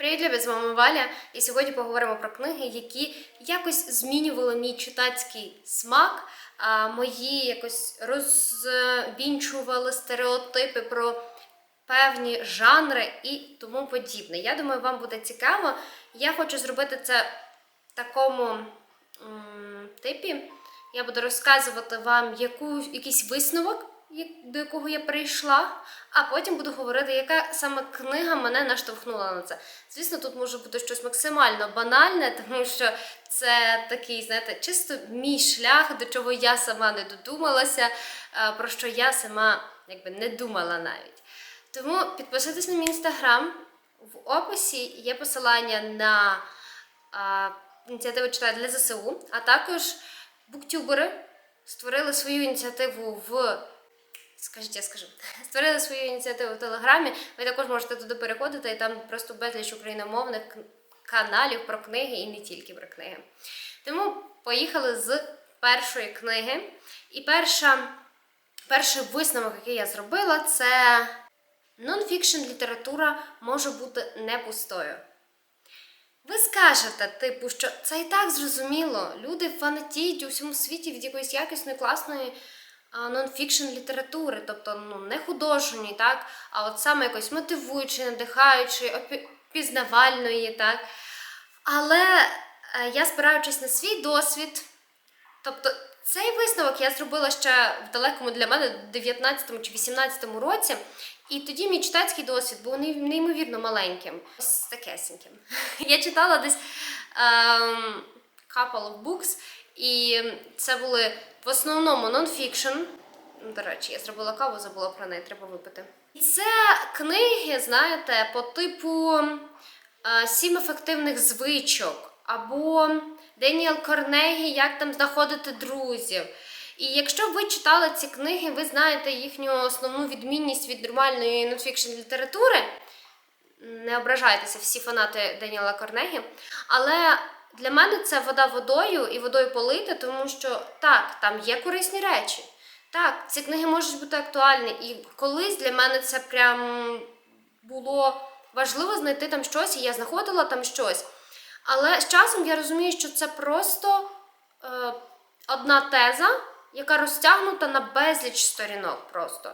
Привіт, любі, з вами Валя. І сьогодні поговоримо про книги, які якось змінювали мій читацький смак, мої якось розвінчували стереотипи про певні жанри і тому подібне. Я думаю, вам буде цікаво. Я хочу зробити це в такому типі. Я буду розказувати вам яку, якийсь висновок, до якого я прийшла, а потім буду говорити, яка саме книга мене наштовхнула на це. Звісно, тут може бути щось максимально банальне, тому що це такий, знаєте, чисто мій шлях, до чого я сама не додумалася, е, про що я сама якби не думала навіть. Тому підписуйтесь на мій інстаграм. В описі є посилання на а, ініціативу читаю для ЗСУ, а також буктюбери створили свою ініціативу в. Скажіть, я скажу. Створили свою ініціативу в Телеграмі. Ви також можете туди переходити, і там просто безліч україномовних каналів про книги і не тільки про книги. Тому поїхали з першої книги. І перша, перший висновок, який я зробила, це нонфікшн література може бути не пустою. Ви скажете, типу, що це і так зрозуміло. Люди фанатіють у всьому світі від якоїсь якісної, класної нонфікшн літератури, тобто ну, не художньої, так, а от саме якоїсь мотивуючої, надихаючої, опі- пізнавальної, так. Але е, я спираючись на свій досвід, тобто цей висновок я зробила ще в далекому для мене 19 чи 18 році, і тоді мій читацький досвід був неймовірно маленьким, ось такесеньким. Я читала десь ем, couple of books, і це були в основному нонфікшн. До речі, я зробила каву, забула про неї, треба випити. Це книги, знаєте, по типу е, Сім ефективних звичок або Деніел Корнегі, як там знаходити друзів. І якщо ви читали ці книги, ви знаєте їхню основну відмінність від нормальної нонфікшн літератури. Не ображайтеся всі фанати Деніела Корнегі. Але для мене це вода водою і водою полити, тому що так, там є корисні речі. Так, ці книги можуть бути актуальні. І колись для мене це прям було важливо знайти там щось, і я знаходила там щось. Але з часом я розумію, що це просто е, одна теза, яка розтягнута на безліч сторінок просто.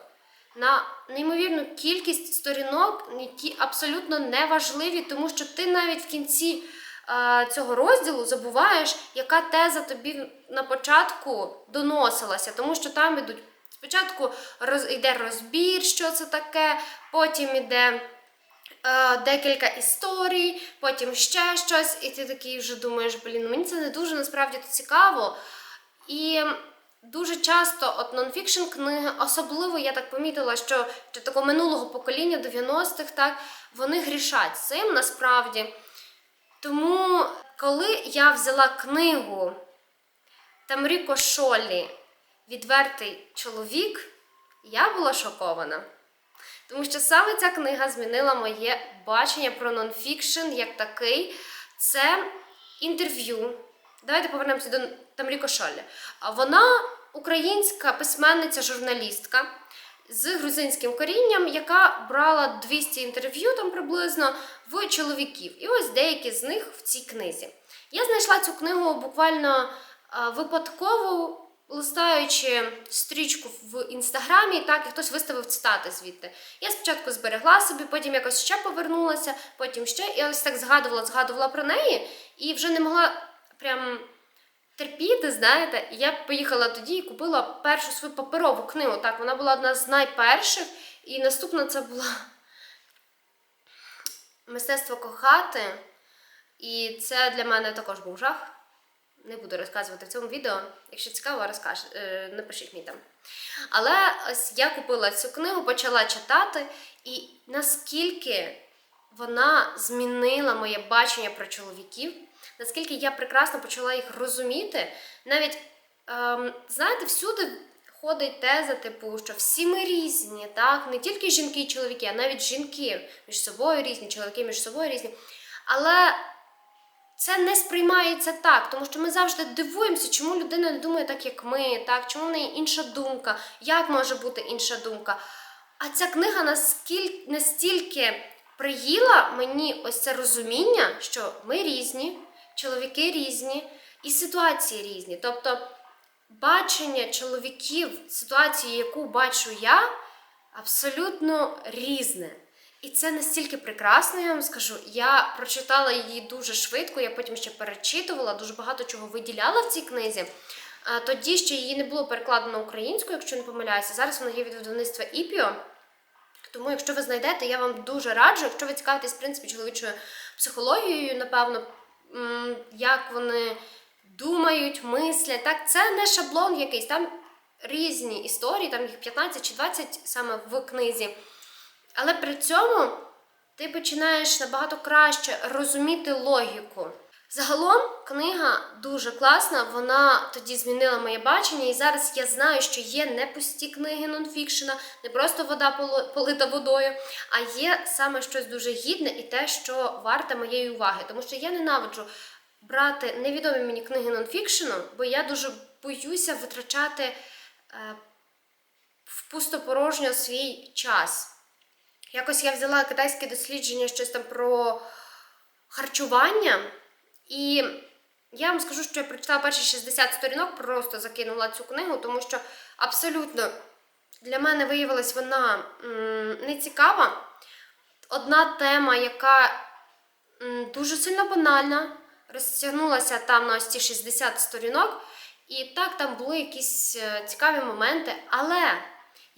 На неймовірну кількість сторінок, які абсолютно не важливі, тому що ти навіть в кінці цього розділу забуваєш, яка теза тобі на початку доносилася, тому що там ідуть спочатку роз, йде розбір, що це таке, потім іде е, декілька історій, потім ще щось, і ти такий вже думаєш, блін, мені це не дуже насправді цікаво. І дуже часто от нонфікшн книги, особливо я так помітила, що такого минулого покоління 90-х, так, вони грішать цим насправді. Тому, коли я взяла книгу Тамріко Шолі Відвертий чоловік, я була шокована. Тому що саме ця книга змінила моє бачення про нонфікшн як такий. Це інтерв'ю. Давайте повернемося до Тамріко Шолі. Вона українська письменниця, журналістка з грузинським корінням, яка брала 200 інтерв'ю там приблизно в чоловіків. І ось деякі з них в цій книзі. Я знайшла цю книгу буквально випадково. Листаючи стрічку в інстаграмі, так і хтось виставив цитати звідти. Я спочатку зберегла собі, потім якось ще повернулася, потім ще. І ось так згадувала, згадувала про неї, і вже не могла прям терпіти, знаєте. Я поїхала тоді і купила першу свою паперову книгу. Так, вона була одна з найперших, і наступна це була мистецтво кохати. І це для мене також був жах. Не буду розказувати в цьому відео. Якщо цікаво, розкаж... е, напишіть мені там. Але ось я купила цю книгу, почала читати, і наскільки вона змінила моє бачення про чоловіків, наскільки я прекрасно почала їх розуміти. Навіть, ем, знаєте, всюди ходить теза, типу, що всі ми різні, так? Не тільки жінки і чоловіки, а навіть жінки між собою різні, чоловіки між собою різні. Але це не сприймається так, тому що ми завжди дивуємося, чому людина не думає так, як ми, так, чому в неї інша думка, як може бути інша думка. А ця книга наскільки настільки приїла мені ось це розуміння, що ми різні, чоловіки різні і ситуації різні. Тобто бачення чоловіків, ситуації, яку бачу я, абсолютно різне. І це настільки прекрасно, я вам скажу. Я прочитала її дуже швидко, я потім ще перечитувала, дуже багато чого виділяла в цій книзі. Тоді ще її не було перекладено українською, якщо не помиляюся. Зараз вона є від видавництва Іпіо. Тому, якщо ви знайдете, я вам дуже раджу, якщо ви цікавитесь, в принципі, чоловічою психологією, напевно, як вони думають, мислять. Так, це не шаблон якийсь, там різні історії, там їх 15 чи 20 саме в книзі. Але при цьому ти починаєш набагато краще розуміти логіку. Загалом книга дуже класна, вона тоді змінила моє бачення, і зараз я знаю, що є не пусті книги нонфікшена, не просто вода полита водою, а є саме щось дуже гідне і те, що варте моєї уваги. Тому що я ненавиджу брати невідомі мені книги нонфікшену, бо я дуже боюся витрачати е, в пустопорожньо свій час. Якось я взяла китайське дослідження, щось там про харчування, і я вам скажу, що я прочитала перші 60 сторінок, просто закинула цю книгу, тому що абсолютно для мене виявилась вона м, нецікава. Одна тема, яка дуже сильно банальна, розтягнулася там на ось ці 60 сторінок, і так там були якісь е, цікаві моменти, але.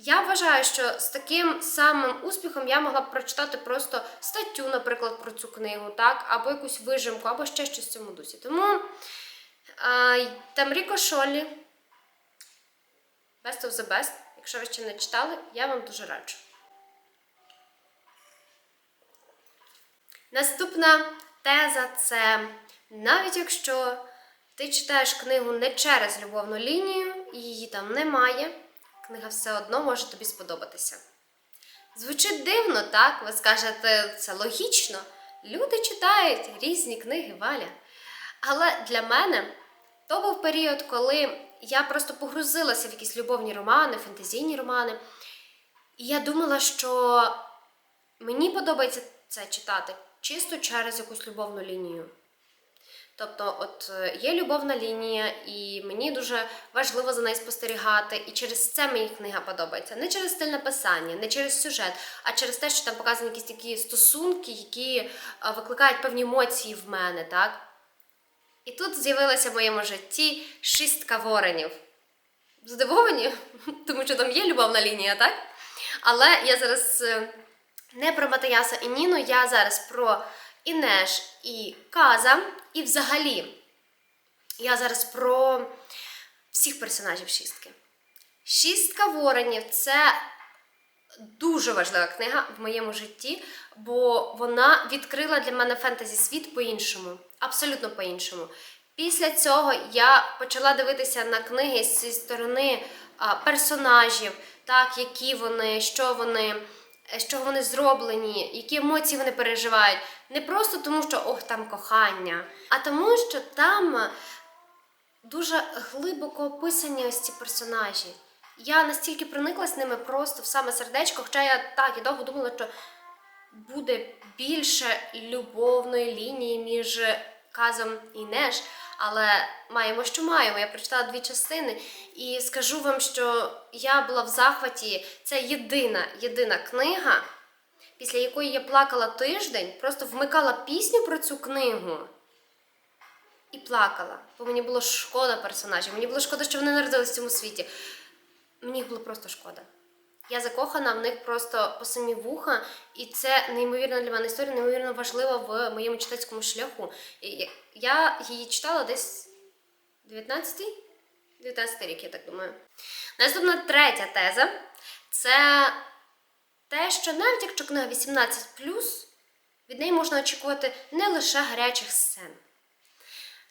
Я вважаю, що з таким самим успіхом я могла б прочитати просто статтю, наприклад, про цю книгу, так, або якусь вижимку, або ще щось в цьому дусі. Тому а, там Ріко Шолі, Best of the Best, якщо ви ще не читали, я вам дуже раджу. Наступна теза це навіть якщо ти читаєш книгу не через любовну лінію, її там немає книга все одно може тобі сподобатися. Звучить дивно, так? Ви скажете, це логічно. Люди читають різні книги Валя. Але для мене то був період, коли я просто погрузилася в якісь любовні романи, фентезійні романи. І я думала, що мені подобається це читати чисто через якусь любовну лінію. Тобто, от е, є любовна лінія, і мені дуже важливо за нею спостерігати, і через це мені книга подобається. Не через стиль написання, не через сюжет, а через те, що там показані якісь такі стосунки, які е, викликають певні емоції в мене, так? І тут з'явилася в моєму житті шістка воронів. Здивовані, тому що там є любовна лінія, так? Але я зараз е, не про Матаяса і Ніну, я зараз про Інеш і Каза. І взагалі, я зараз про всіх персонажів шістки. Шістка воронів це дуже важлива книга в моєму житті, бо вона відкрила для мене фентезі світ по-іншому, абсолютно по-іншому. Після цього я почала дивитися на книги зі сторони персонажів, так, які вони, що вони, з чого вони зроблені, які емоції вони переживають. Не просто тому, що ох, там кохання, а тому, що там е, дуже глибоко описані ось ці персонажі. Я настільки прониклась ними просто в саме сердечко, хоча я так і довго думала, що буде більше любовної лінії між Казом і Неш, але маємо, що маємо. Я прочитала дві частини і скажу вам, що я була в захваті. Це єдина, єдина книга, після якої я плакала тиждень, просто вмикала пісню про цю книгу і плакала. Бо мені було шкода персонажів. Мені було шкода, що вони народились в цьому світі. Мені їх було просто шкода. Я закохана в них просто по самі вуха, і це неймовірна для мене історія, неймовірно важлива в моєму читацькому шляху. Я її читала десь 19-й? 19 рік, я так думаю. Наступна третя теза це те, що навіть якщо книга 18, від неї можна очікувати не лише гарячих сцен.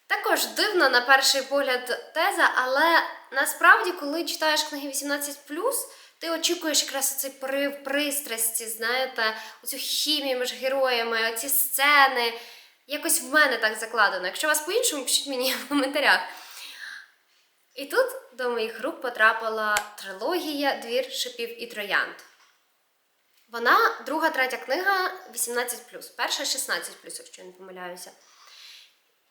Також дивна на перший погляд теза, але насправді, коли читаєш книги 18, ти очікуєш якраз цей порив пристрасті, знаєте, оцю хімію між героями, оці сцени. Якось в мене так закладено. Якщо вас по-іншому, пишіть мені в коментарях. І тут до моїх рук потрапила трилогія Двір шипів і троянд. Вона друга, третя книга 18+, перша 16+, якщо я не помиляюся.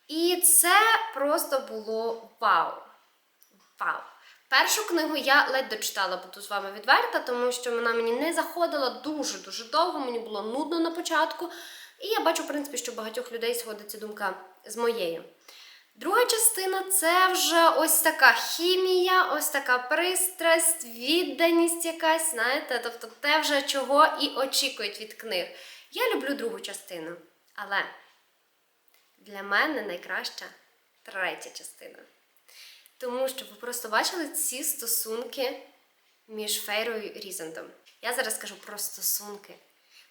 І це просто було вау. Вау. Першу книгу я ледь дочитала, буду з вами відверта, тому що вона мені не заходила дуже-дуже довго, мені було нудно на початку. І я бачу, в принципі, що багатьох людей сходиться думка з моєю. Друга частина це вже ось така хімія, ось така пристрасть, відданість якась, знаєте, тобто те вже чого і очікують від книг. Я люблю другу частину, але для мене найкраща третя частина. Тому що ви просто бачили ці стосунки між Фейрою і Різандом. Я зараз скажу про стосунки,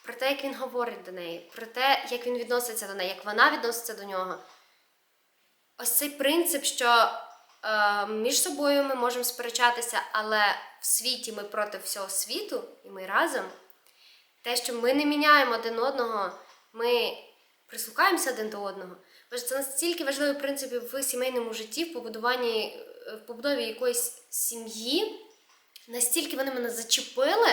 про те, як він говорить до неї, про те, як він відноситься до неї, як вона відноситься до нього. Ось цей принцип, що е, між собою ми можемо сперечатися, але в світі ми проти всього світу, і ми разом. Те, що ми не міняємо один одного, ми прислухаємося один до одного. Бо це настільки важливий принцип в сімейному житті, в побудуванні, е, в побудові якоїсь сім'ї. Настільки вони мене зачепили.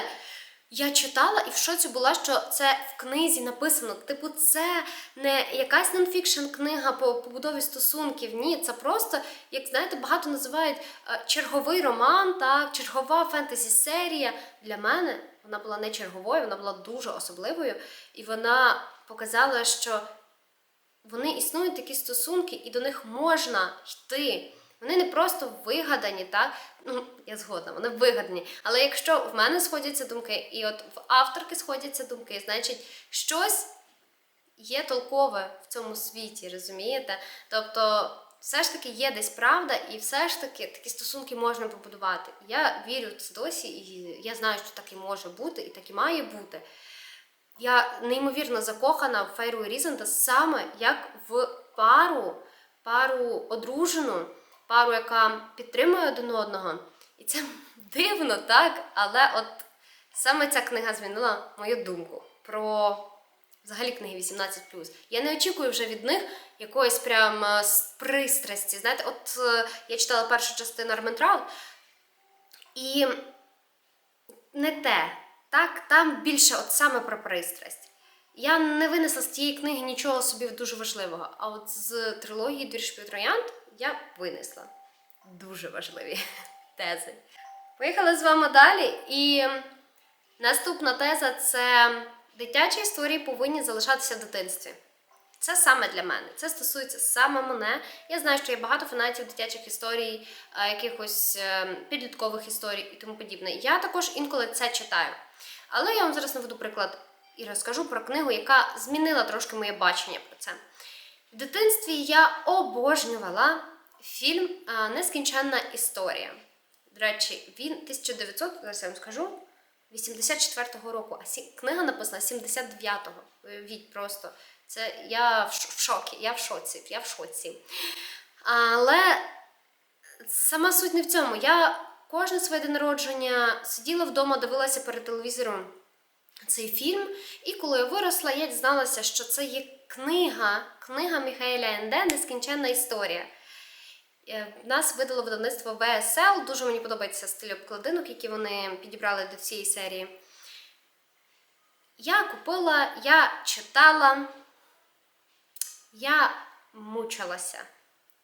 Я читала і в шоці була, що це в книзі написано. Типу, це не якась нонфікшн книга по побудові стосунків. Ні, це просто, як знаєте, багато називають е, черговий роман, так, чергова фентезі-серія. Для мене вона була не черговою, вона була дуже особливою, і вона показала, що вони існують такі стосунки, і до них можна йти. Вони не просто вигадані, так? Ну, я згодна, вони вигадані. Але якщо в мене сходяться думки, і от в авторки сходяться думки, значить щось є толкове в цьому світі, розумієте? Тобто, все ж таки є десь правда, і все ж таки такі стосунки можна побудувати. Я вірю в це досі, і я знаю, що так і може бути, і так і має бути. Я неймовірно закохана в Фейру і Різанта саме як в пару, пару одружену, пару, яка підтримує один одного. І це дивно, так? Але от саме ця книга змінила мою думку про взагалі книги 18+. Я не очікую вже від них якоїсь прям е, пристрасті. Знаєте, от е, я читала першу частину Арментрау, і не те. Так, там більше от саме про пристрасть. Я не винесла з цієї книги нічого собі дуже важливого. А от з трилогії Дірш троянд я винесла дуже важливі тези. Поїхали з вами далі. І наступна теза це дитячі історії повинні залишатися в дитинстві. Це саме для мене. Це стосується саме мене. Я знаю, що є багато фанатів дитячих історій, е, якихось е, підліткових історій і тому подібне. Я також інколи це читаю. Але я вам зараз наведу приклад і розкажу про книгу, яка змінила трошки моє бачення про це. В дитинстві я обожнювала фільм е, Нескінченна історія. До речі, він 1900, зараз я вам скажу, 84-го року, а сі- книга написана 79-го. Уявіть просто. Це я в шокі, я в шоці, я в шоці. Але сама суть не в цьому. Я кожне своє день народження сиділа вдома, дивилася перед телевізором цей фільм. І коли я виросла, я дізналася, що це є книга, книга Міхаеля Енде Нескінченна історія. Е, нас видало видавництво ВСЛ. Дуже мені подобається стиль обкладинок, які вони підібрали до цієї серії. Я купила, я читала, я мучилася.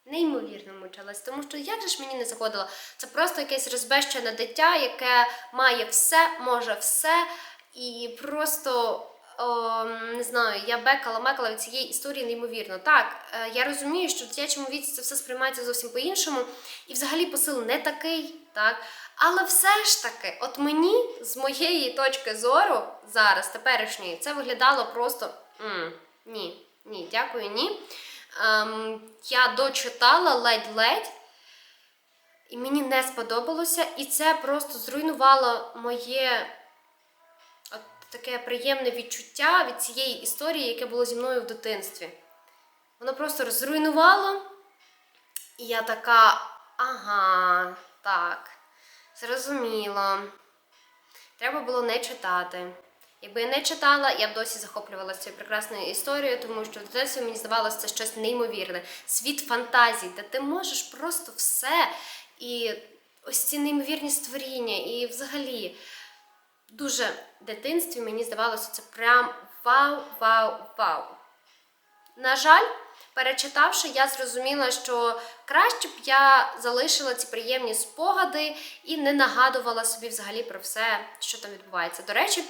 Неймовірно мучилась, тому що як же ж мені не заходило? Це просто якесь розбещене дитя, яке має все, може все, і просто о, не знаю, я бекала, мекала від цієї історії неймовірно. Так, е, я розумію, що в дитячому віці це все сприймається зовсім по-іншому, і взагалі посил не такий, так. Але все ж таки, от мені з моєї точки зору зараз, теперішньої, це виглядало просто м, ні, ні, дякую, ні. Ем, я дочитала ледь-ледь, і мені не сподобалося, і це просто зруйнувало моє таке приємне відчуття від цієї історії, яке було зі мною в дитинстві. Воно просто розруйнувало, і я така, ага, так, зрозуміло. Треба було не читати. Якби я не читала, я б досі захоплювалася цією прекрасною історією, тому що в дитинстві мені здавалося це щось неймовірне. Світ фантазій, де ти можеш просто все. І ось ці неймовірні створіння, і взагалі. Дуже в дитинстві мені здавалося це прям вау, вау, вау. На жаль, перечитавши, я зрозуміла, що краще б я залишила ці приємні спогади і не нагадувала собі взагалі про все, що там відбувається. До речі,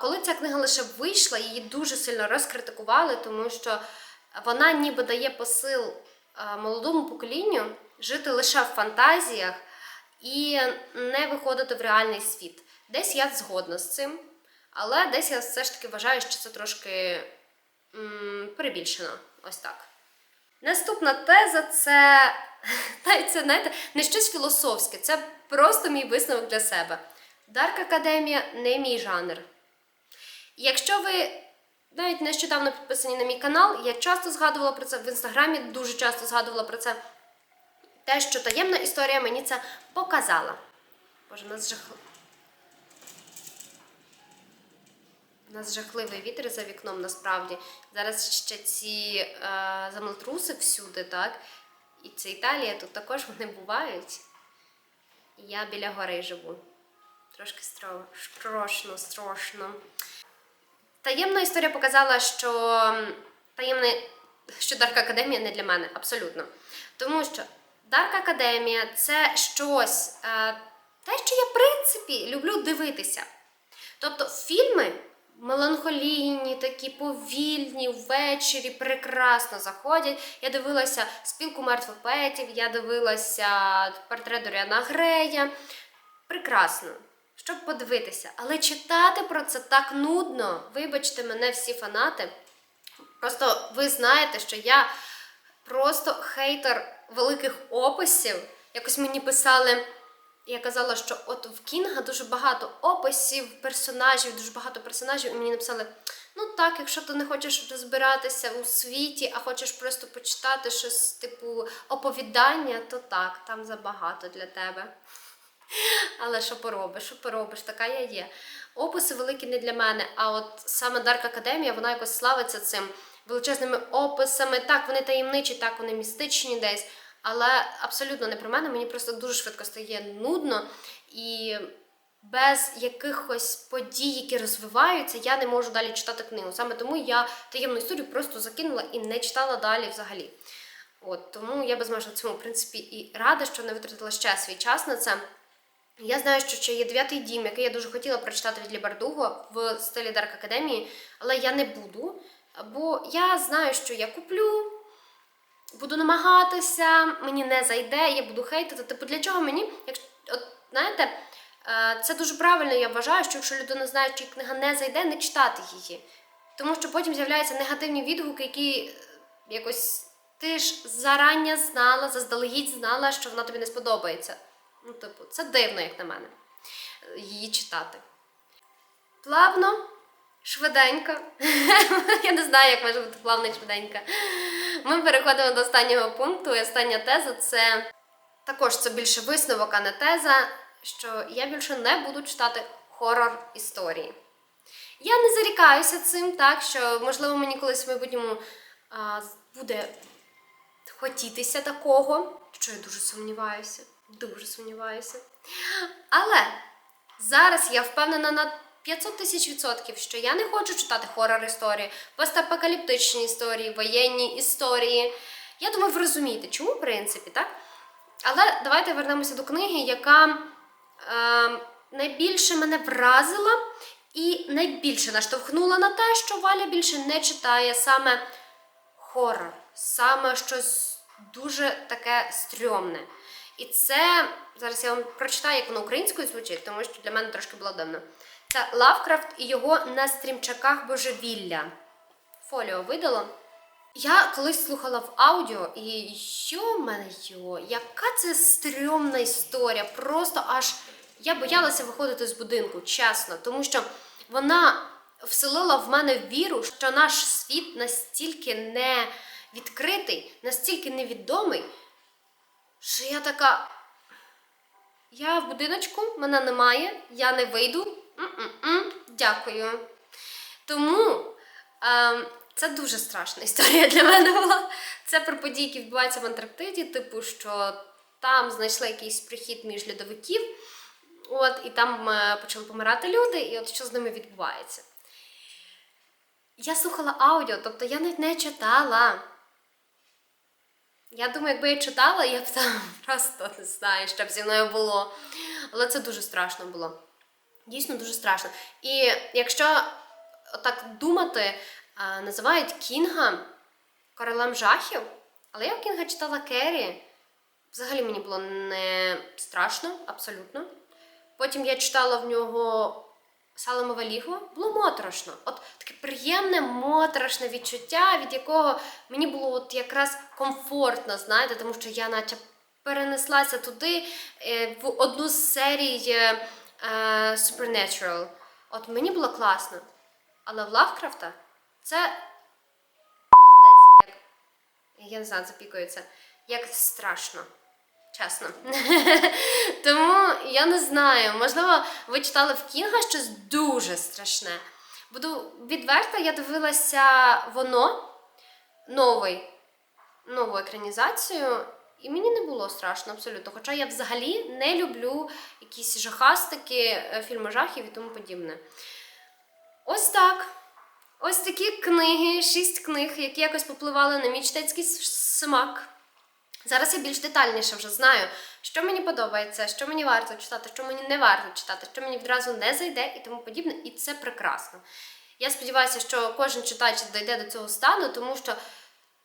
коли ця книга лише вийшла, її дуже сильно розкритикували, тому що вона ніби дає посил молодому поколінню жити лише в фантазіях і не виходити в реальний світ. Десь я згодна з цим, але десь я все ж таки вважаю, що це трошки м, перебільшено. Ось так. Наступна теза це, навіть це знаєте, не щось філософське, це просто мій висновок для себе. Дарк Академія не мій жанр. Якщо ви навіть нещодавно підписані на мій канал, я часто згадувала про це в інстаграмі, дуже часто згадувала про це. Те, що таємна історія мені це показала. Боже, нас жахливо. У нас жахливий вітер за вікном насправді. Зараз ще ці е, землетруси всюди, так? І це Італія, тут також вони бувають. І я біля гори живу. Трошки страшно, страшно. Таємна історія показала, що таємна, що Дарк Академія не для мене, абсолютно. Тому що Дарк Академія це щось, е, те, що я, в принципі, люблю дивитися. Тобто фільми меланхолійні, такі повільні, ввечері прекрасно заходять. Я дивилася спілку мертвих поетів, я дивилася портрет Доріана Грея. Прекрасно, щоб подивитися. Але читати про це так нудно. Вибачте мене, всі фанати. Просто ви знаєте, що я просто хейтер великих описів. Якось мені писали. Я казала, що от в Кінга дуже багато описів, персонажів, дуже багато персонажів, і мені написали: ну так, якщо ти не хочеш розбиратися у світі, а хочеш просто почитати щось типу оповідання, то так, там забагато для тебе. Але що поробиш, що поробиш, така я є. Описи великі не для мене, а от саме Дарк Академія, вона якось славиться цим величезними описами. Так, вони таємничі, так, вони містичні десь. Але абсолютно не про мене, мені просто дуже швидко стає нудно і без якихось подій, які розвиваються, я не можу далі читати книгу. Саме тому я таємну історію просто закинула і не читала далі взагалі. От тому я безмежно цьому, в принципі, і рада, що не витратила ще свій час на це. Я знаю, що ще є дев'ятий дім, який я дуже хотіла прочитати від Лібардуго в стилі Дарк Академії, але я не буду, бо я знаю, що я куплю. Буду намагатися, мені не зайде, я буду хейтити. Типу, для чого мені? Якщо, от, знаєте, е, це дуже правильно, я вважаю, що якщо людина знає, що книга не зайде, не читати її. Тому що потім з'являються негативні відгуки, які е, якось ти ж зарання знала, заздалегідь знала, що вона тобі не сподобається. Ну, типу, це дивно, як на мене, е, її читати. Плавно, швиденько. Я не знаю, як може бути плавно і швиденько. Ми переходимо до останнього пункту. І остання теза це також це більше висновок, а не теза, що я більше не буду читати хорор історії. Я не зарікаюся цим, так що, можливо, мені колись в майбутньому а, буде хотітися такого, що я дуже сумніваюся. Дуже сумніваюся. Але зараз я впевнена на 500 тисяч відсотків, що я не хочу читати хорор історії, постапокаліптичні історії, воєнні історії. Я думаю, ви розумієте, чому, в принципі, так? Але давайте вернемося до книги, яка е, найбільше мене вразила і найбільше наштовхнула на те, що Валя більше не читає саме хорор, саме щось дуже таке стрьомне. І це зараз я вам прочитаю, як воно українською звучить, тому що для мене трошки було дивно. Це Лавкрафт і його на стрімчаках божевілля. Фоліо видало. Я колись слухала в аудіо, і що в мене йо, яка це стрьомна історія. Просто аж я боялася виходити з будинку, чесно, тому що вона вселила в мене віру, що наш світ настільки не відкритий, настільки невідомий, що я така. Я в будиночку, мене немає, я не вийду. М-м-м, дякую. Тому е, це дуже страшна історія для мене була. Це про події, які відбуваються в Антарктиді, типу, що там знайшли якийсь прихід між льодовиків. От, і там е, почали помирати люди, і от що з ними відбувається. Я слухала аудіо, тобто я навіть не читала. Я думаю, якби я читала, я б там просто не знаю, що б зі мною було. Але це дуже страшно було. Дійсно дуже страшно. І якщо так думати, називають Кінга королем жахів, але я в Кінга читала Керрі. Взагалі мені було не страшно, абсолютно. Потім я читала в нього Салема Валігу, було моторошно. От таке приємне, моторошне відчуття, від якого мені було от якраз комфортно, знаєте, тому що я наче перенеслася туди е, в одну з серій е, Supernatural. От мені було класно. Але в Лавкрафта це як я не знаю, запікується, як страшно. Чесно. Тому я не знаю. Можливо, ви читали в Кінга щось дуже страшне. Буду відверта, я дивилася воно новий, нову екранізацію, і мені не було страшно абсолютно. Хоча я взагалі не люблю якісь жахастики, е, фільми жахів і тому подібне. Ось так. Ось такі книги, шість книг, які якось попливали на мій читацький смак. Зараз я більш детальніше вже знаю, що мені подобається, що мені варто читати, що мені не варто читати, що мені відразу не зайде і тому подібне, і це прекрасно. Я сподіваюся, що кожен читач дійде до цього стану, тому що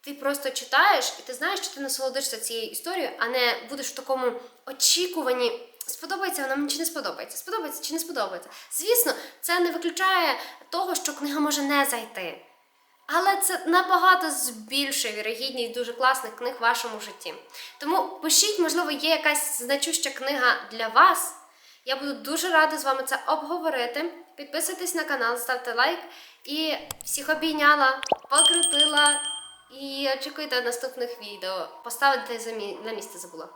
ти просто читаєш і ти знаєш, що ти насолодишся цією історією, а не будеш в такому очікуванні. Сподобається вона мені чи не сподобається? Сподобається чи не сподобається? Звісно, це не виключає того, що книга може не зайти. Але це набагато збільшує вірогідність дуже класних книг в вашому житті. Тому пишіть, можливо, є якась значуща книга для вас. Я буду дуже рада з вами це обговорити. Підписуйтесь на канал, ставте лайк і всіх обійняла, покрутила і очікуйте наступних відео. Поставити замі на місце забула.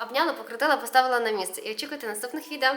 Обняла, покрутила, поставила на місце. І очікуйте наступних відео.